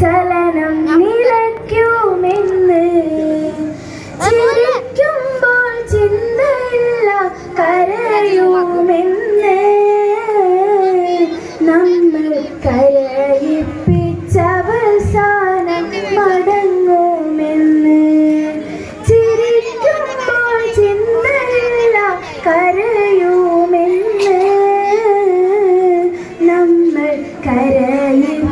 ചലനം നിലയ്ക്കുമെന്ന് ചിരിക്കുമ്പോൾ ചിന്തയില്ല കരയുമെന്ന് നമ്മൾ കരയിപ്പിച്ച അവസാനം മടങ്ങുമെന്ന് ചിരിക്കുമ്പോൾ ചിന്തയില്ല കരയുമെന്ന് നമ്മൾ കരയിപ്പ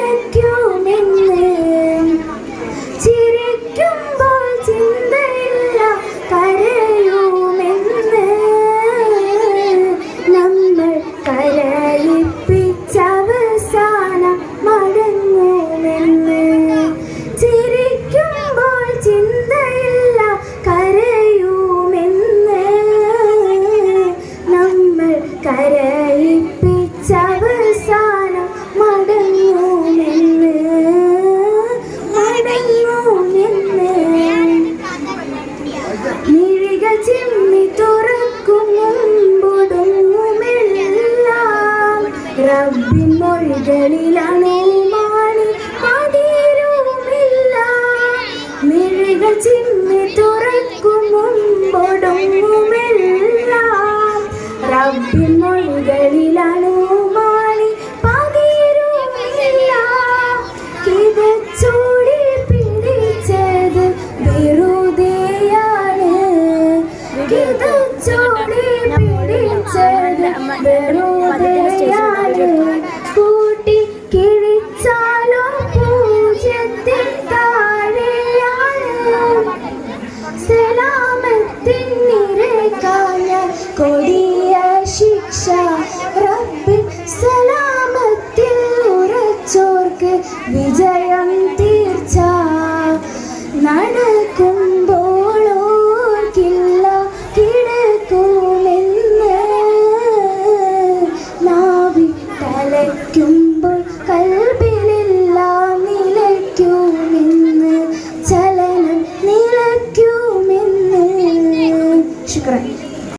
ചിമ്മി തുറക്കും മുമ്പൊടുങ്ങുമെല്ലാം. റബ്ബിൻ മൊഴികളിലാണ് മാണി അതിരുമില്ല മിഴികൾ ചിമ്മി തുറക്കും മുമ്പൊടുങ്ങുമെല്ലാം. റബ്ബിൻ മൊഴികൾ pero